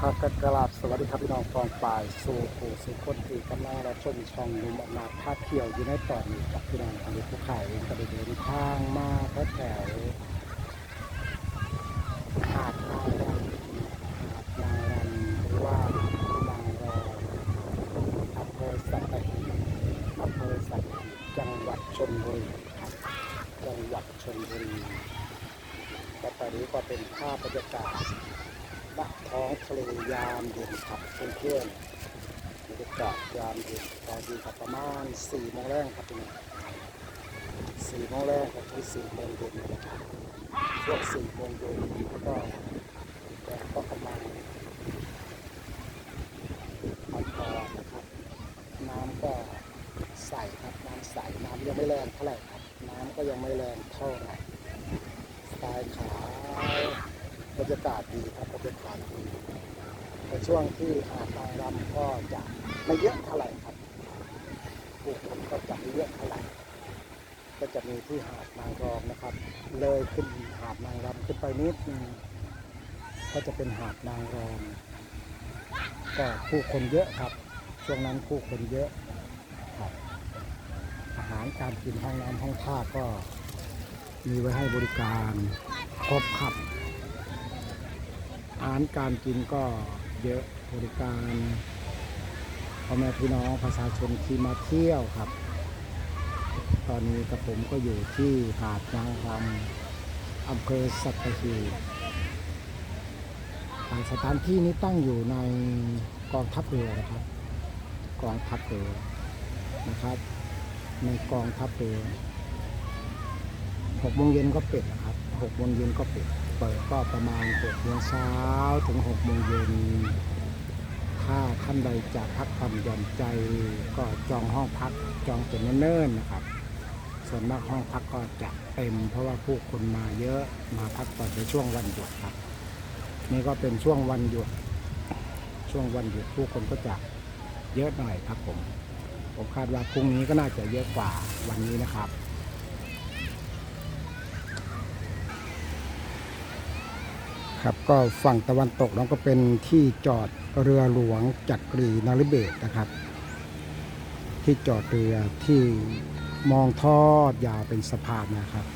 ครับกกราบสวัสดีครับพี่น้องฟองปลายสู่ผู้สู่คนที่กำลังรับชมช่องนุ่มอนาจท่าเที่ยวอยู่ในตอนนี้กับพี่น้องทางผู้ขายเองก็ได้เดินทางมาแถวแถวหาดนางรำหาดนางรำหรือว่านางรออำเภอสัตหีบอำเภอสัตหีบจังหวัดชลบุรีครับจังหวัดชลบุรีและตอนนี้ก็เป็นภาพบรรยากาศ ณท้องทะเลยามเย็นครับเพื่อนเพื่อนๆบรรยากาศยามเย็นตอนนี้ครับประมาณสี่โมงแรกครับพี่น้องสี่โมงแรกก็คือสี่โมงเย็นนะครับช่วงสี่โมงเย็นก็แดดก็กำลังอ่อนๆนะครับน้ำก็ใสครับน้ำใสน้ำยังไม่แรงเท่าไหร่ครับน้ำก็ยังไม่แรงเท่าไหร่สไตล์ขาวบรรยากาศดีครับบรรยากาศดีใน ช่วงที่หาดนางรำก็จะไม่เยอะเท่าไหร่ครับผู้คนก็จะไม่เยอะเท่าไหร่ก็จะมีที่หาดนางรองนะครับ เลยขึ้นหาดนางรำขึ้นไปนิดนึงก็จะเป็นหาดนางรองก็ผู้คนเยอะครับ ช่วงนั้นผู้คนเยอะครับอาหารการกินห้องน้ำห้องท่าก็มีไว้ให้บริการครบครับอาหารการกินก็ เยอะบริการพ่อแม่พี่น้องประชาชนที่มาเที่ยวครับ ตอนนี้กับผมก็อยู่ที่หาดนางรำอำเภอสัตหีบอ่าสถานที่นี้ตั้งอยู่ในกองทัพเรือนะครับ กองทัพเรือนะครับ ในกองทัพเรือหกโมงเย็นก็ปิดนะครับหกโมงเย็นก็ปิด เปิดก็ประมาณหกโมงเช้าถึงหกโมงเย็นถ้าท่านใดจะพักผ่อนหย่อนใจ ก็จองห้องพักจองเป็นเนิ่นๆนะครับ ส่วนมากห้องพักก็จะเต็ม เพราะว่าผู้คนมาเยอะมาพักผ่อนในช่วงวันหยุดครับ นี่ก็เป็นช่วงวันหยุด ช่วงวันหยุดผู้คนก็จะเยอะหน่อยครับผม ผมคาดว่าพรุ่งนี้ก็น่าจะเยอะกว่าวันนี้นะครับ ครับ ก็ฝั่งตะวันตกเราก็เป็นที่จอดเรือหลวงจักรีนาริเบศนะครับ ที่จอดเรือที่มองทอดยาวเป็นสะพานนะครับ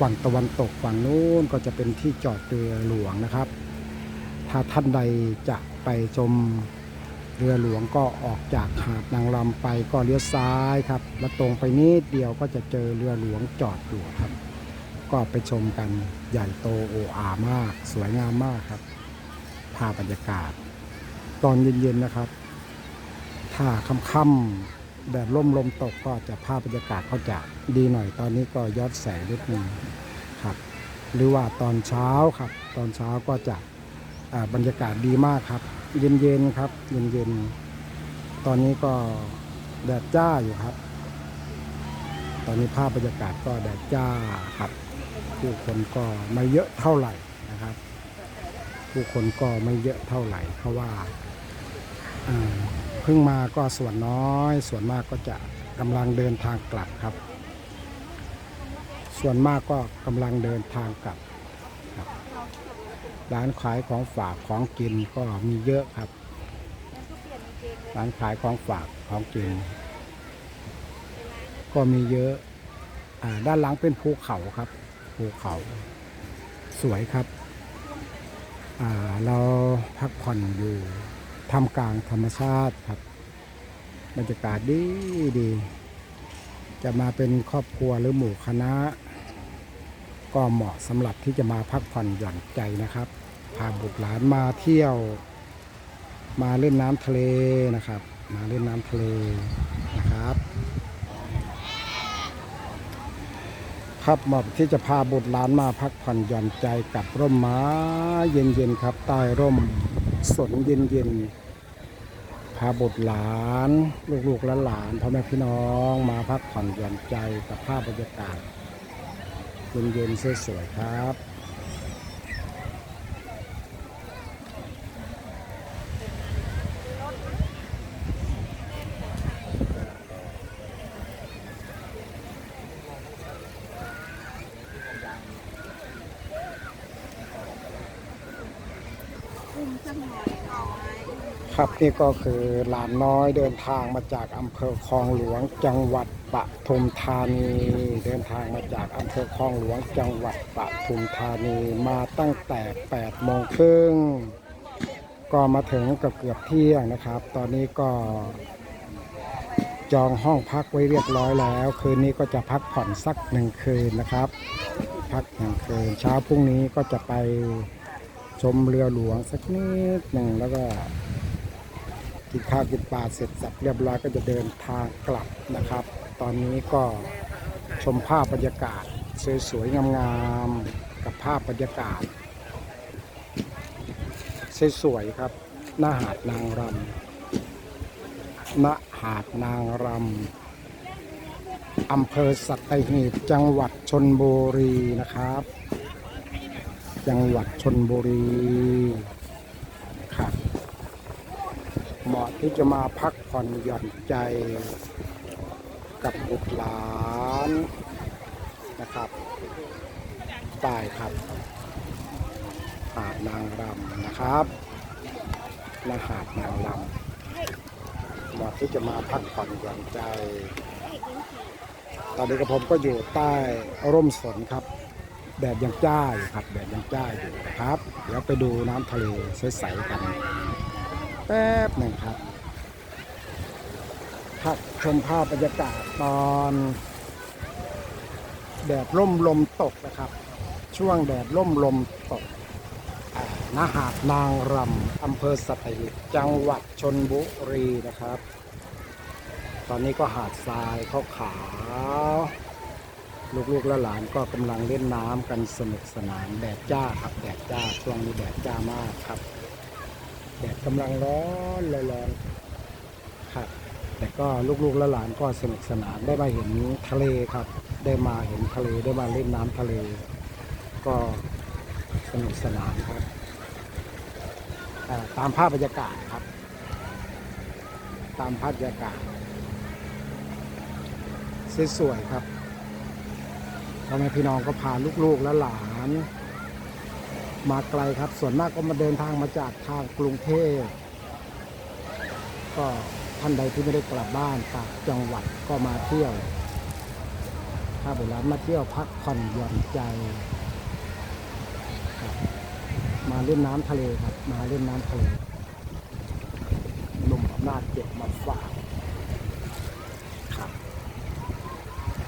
ฝั่งตะวันตกฝั่งนู้นก็จะเป็นที่จอดเรือหลวงนะครับ ถ้าท่านใดจะไปชมเรือหลวงก็ออกจากหาดนางรำไปก็เลี้ยวซ้ายครับแล้วตรงไปนิดเดียวก็จะเจอเรือหลวงจอดอยู่ครับ ก็ไปชมกันใหญ่โตโออามาก สวยงามมากครับภาพบรรยากาศ ตอนเย็นๆนะครับ ถ้าค่ำๆแดดร่มลมตกก็จะภาพบรรยากาศเขาจะดีหน่อย ตอนนี้ก็ยอนแสงนิดนึงครับ หรือว่าตอนเช้าครับ ตอนเช้าก็จะบรรยากาศดีมากครับ เย็นๆครับ เย็นๆตอนนี้ก็แดดจ้าอยู่ครับ ตอนนี้ภาพบรรยากาศก็แดดจ้าครับ ผู้คนก็ไม่เยอะเท่าไหร่นะครับ ผู้คนก็ไม่เยอะเท่าไหร่ เพราะว่าเพิ่งมาก็ส่วนน้อย ส่วนมากก็จะกำลังเดินทางกลับครับ ส่วนมากก็กำลังเดินทางกลับครับร้านขายของฝากของกินก็มีเยอะครับ ร้านขายของฝากของกิน ก็มีเยอะอด้านหลังเป็นภูเขาครับ ภูเขา สวยครับเราพักผ่อนอยู่ทำกลางธรรมชาติครับบรรยากาศดีดี จะมาเป็นครอบครัวหรือหมู่คณะ ก็เหมาะสำหรับที่จะมาพักผ่อนหย่อนใจนะครับ พาบุตรหลานมาเที่ยว มาเล่นน้ำทะเลนะครับ มาเล่นน้ำทะเลนะครับ ครับเหมาะที่จะพาบุตรหลานมาพักผ่อนหย่อนใจกับร่มไม้เย็นๆครับใต้ร่มสนเย็นๆพาบุตรหลาน ลูกๆและหลานพ่อแม่พี่น้องมาพักผ่อนหย่อนใจกับภาพบรรยากาศเย็นๆสวยๆครับ น อุ้มสักหน่อยน้อย ครับนี่ก็คือหลานน้อยเดินทางมาจากอำเภอคลองหลวงจังหวัดปทุมธานี เดินทางมาจากอำเภอคลองหลวงจังหวัดปทุมธานีมาตั้งแต่8โมงครึ่งก็มาถึงกับเกือบเที่ยงนะครับ ตอนนี้ก็จองห้องพักไว้เรียบร้อยแล้ว คืนนี้ก็จะพักผ่อนสักหนึ่งคืนนะครับ พักหนึ่งคืนเช้าพรุ่งนี้ก็จะไปชมเรือหลวงสักนิดหนึ่งแล้วก็ กินข้าวกินปลาเสร็จสับเรียบร้อยก็จะเดินทางกลับนะครับ ตอนนี้ก็ชมภาพบรรยากาศ สวยๆงามๆกับภาพบรรยากาศสวยๆครับหน้าหาดนางรำณหาดนางรำอำเภอสัตหีบจังหวัดชนบุรีนะครับ จังหวัดชนบุรีครับ เหมาะที่จะมาพักผ่อนหย่อนใจกับบุตรหลานนะครับใต้ครับหาดนางรำนะครับและหาดนางรำเหมาะที่จะมาพักผ่อนหย่อนใจ ตอนนี้กับผมก็อยู่ใต้ร่มสนครับแดดยังจ้าอยู่ครับแดดยังจ้าอยู่นะครับ เดี๋ยวไปดูน้ำทะเลใสๆกัน แป๊บหนึ่งครับพักชมภาพบรรยากาศตอนแดดร่มลมตกนะครับ ช่วงแดดร่มลมตกณหาดนางรำอำเภอสัตหีบจังหวัดชนบุรีนะครับ ตอนนี้ก็หาดทรายขาวขาวลูกๆและหลานก็กำลังเล่นน้ำกันสนุกสนานแดดจ้าครับแดดจ้าช่วงนี้แดดจ้ามากครับ แดดกำลังร้อนเลยร้อนครับ แต่ก็ลูกๆและหลานก็สนุกสนานได้มาเห็นทะเลครับ ได้มาเห็นทะเลได้มาเล่นน้ำทะเล ก็สนุกสนานครับตามภาพบรรยากาศครับ ตามภาพบรรยากาศสวยๆครับพ่อแม่พี่น้องก็พาลูกๆและหลาน มาไกลครับ ส่วนมากก็มาเดินทางมาจากทางกรุงเทพก็ท่านใดที่ไม่ได้กลับบ้านต่างจังหวัดก็มาเที่ยว ถ้าบุร้ามาเที่ยวพักผ่อนหย่อนใจ มาเล่นน้ำทะเลครับ มาเล่นน้ำทะเลหนุ่มอำนาจเก็บมาฝากครับ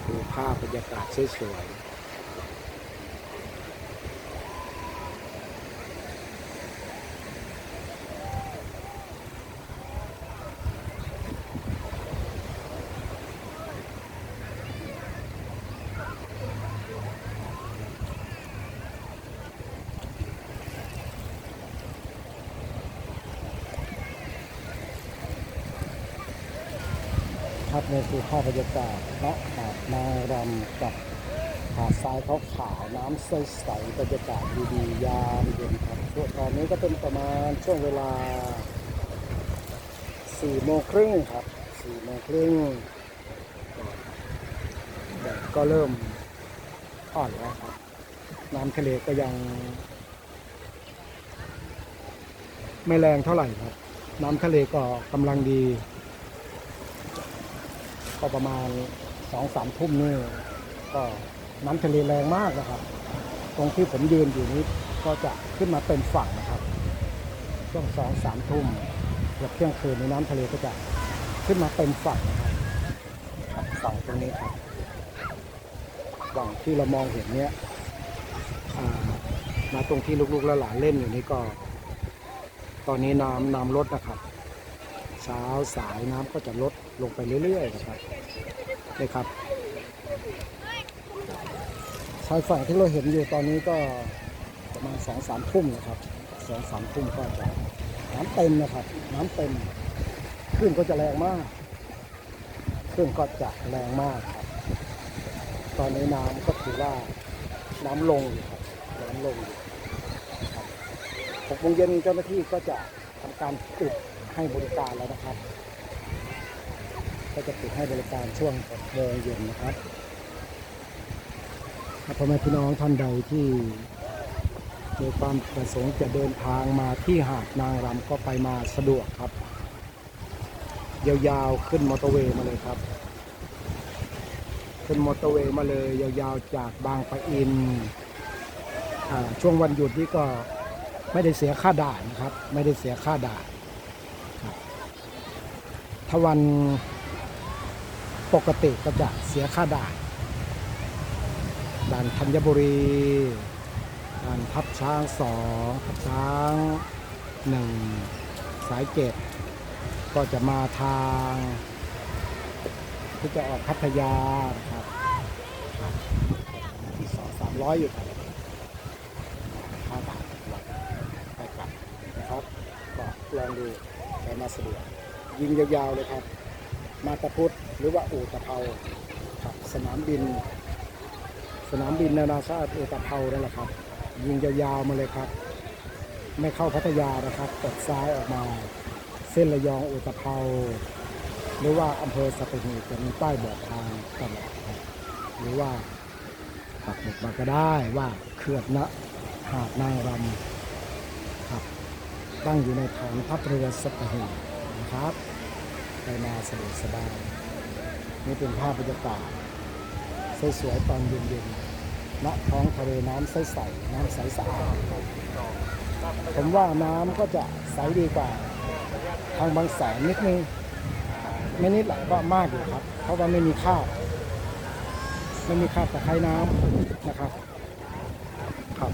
ดูภาพบรรยากาศสวยๆ นี่คือภาพบรรยากาศณหาดนางรำกับหาดทรายขาวขาวๆน้ำใสๆบรรยากาศดีๆยามเย็นครับช่วงตอนนี้ก็เป็นประมาณช่วงเวลา4โมงครึ่งครับ4โมงครึ่งแดดก็เริ่มอ่อนแล้วครับ น้ำทะเลก็ยัง ไม่แรงเท่าไหร่ครับ น้ำทะเลก็กำลังดี ก็ประมาณสองสามทุ่มนี่ก็น้ำทะเลแรงมากนะครับ ตรงที่ผมยืนอยู่นี้ก็จะขึ้นมาเต็มฝั่งนะครับ ช่วงสองสามทุ่มเกือบเที่ยงคืนในน้ำทะเลก็จะขึ้นมาเต็มฝั่งนะครับครับฝั่งตรงนี้ครับฝั่งที่เรามองเห็นเนี้ยมาตรงที่ลูกๆและหลานเล่นอยู่นี้ก็ ตอนนี้น้ำน้ำลดนะครับ เช้าสายน้ำก็จะลดลงไปเรื่อย ๆ นะครับนี่ครับชายฝั่งที่เราเห็นอยู่ตอนนี้ก็ประมาณสองสามทุ่มนะครับสองสามทุ่มก็จะน้ำเต็มนะครับ น้ำเต็มคลื่นก็จะแรงมากคลื่นก็จะแรงมากครับ ตอนนี้น้ำก็ถือว่าน้ำลงอยู่ครับน้ำลงอยู่หกโมงเย็นเจ้าหน้าที่ก็จะทำการปิด ให้บริการแล้วนะครับ ก็จะปิดให้บริการช่วง6โมงเย็นนะครับถ้าพ่อแม่พี่น้องท่านใดที่มีความประสงค์จะเดินทางมาที่หาดนางรำก็ไปมาสะดวกครับ ยาวๆขึ้นมอเตอร์เวย์มาเลยครับขึ้นมอเตอร์เวย์มาเลยยาวๆจากบางปะอินอช่วงวันหยุดนี่ก็ไม่ได้เสียค่าด่านนะครับ ไม่ได้เสียค่าด่าน ถ้าวันปกติก็จะเสียค่าด่าน ด่านธัญบุรี ด่านทับช้างสองทับช้างหนึ่งสายเจ็ดก็จะมาทางที่จะออกพัทยาครับที่สองสามร้อยอยู่ครับค่าด่านไปกลับนะครับก็ลองดูไปมาสะดวก ยิงยาวๆเลยครับ มาตะพุทธหรือว่าอูตะเภาครับสนามบิน สนามบินนานาชาติอูตะเภานั่นแหละครับ ยิงยาวๆมาเลยครับ ไม่เข้าพัทยานะครับตัดซ้ายออกมา เส้นระยองอุตภเปาหรือว่าอำเภอสัตหีบจะมีป้ายบอกทางตลอดครับหรือว่าปักหมุดมาก็ได้ว่าเขื่อนนะหาดนางรำครับตั้งอยู่ในฐานทัพเรือสัตหีบ นะครับไปมาสะดวกสบายนี่เป็นภาพบรรยากาศสวยๆตอนเย็นๆณท้องทะเลน้ำใสๆน้ำใสสะอาดผมว่าน้ำก็จะใสดีกว่า ทางบางแสนนิดนึงไม่นิดหรอกก็มากอยู่ครับ เพราะว่าไม่มีข้าวไม่มีข้าวตะไคร้น้ำนะครับครับ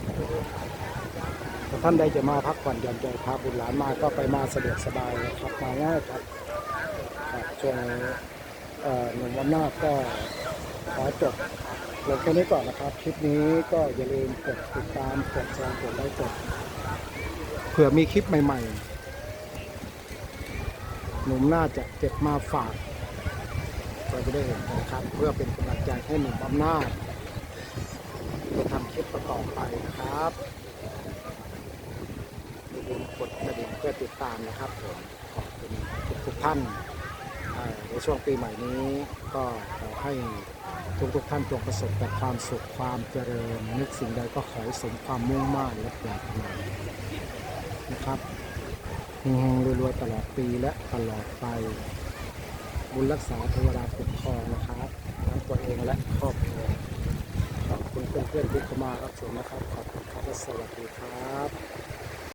ถ้าท่านใดจะมาพักผ่อนหย่อนใจพาบุตรหลานมาก็ไปมาสะดวกสบายนะครับมาง่ายครับช่วงหนุ่มอำนหน้าก็ขอจบลงแค่นี้ก่อนนะครับคลิปนี้ก็อย่าลืมกดติดตามกดแชร์กดไลค์กดเผื่อมีคลิปใหม่ ๆ หนุ่มน่าจะเก็บมาฝากก็จะได้เห็นนะครับ เพื่อเป็นกำลังใจให้หนุ่มอำนาจจะทำคลิปประกอบไปนะครับ อย่มกดกระดิ่งเพื่อติดตามนะครับผมขอบคุณทุกทุกท่านในช่วงปีใหม่นี้ก็ขอให้ทุกทุกท่านจงประสบแต่ความสุขความเจริญนึกสิ่งใดก็ขอให้สมความมุ่งมั่นและปรารถนานะครับเฮงๆรวยๆตลอดปีและตลอดไป บุญรักษาเทวดาคุ้มครองนะครับทั้งตัวเองและครอบครัวขอบคุณเพื่อนๆที่เข้ามารับชมนะครับ ขอบคุณครับสวัสดีครับ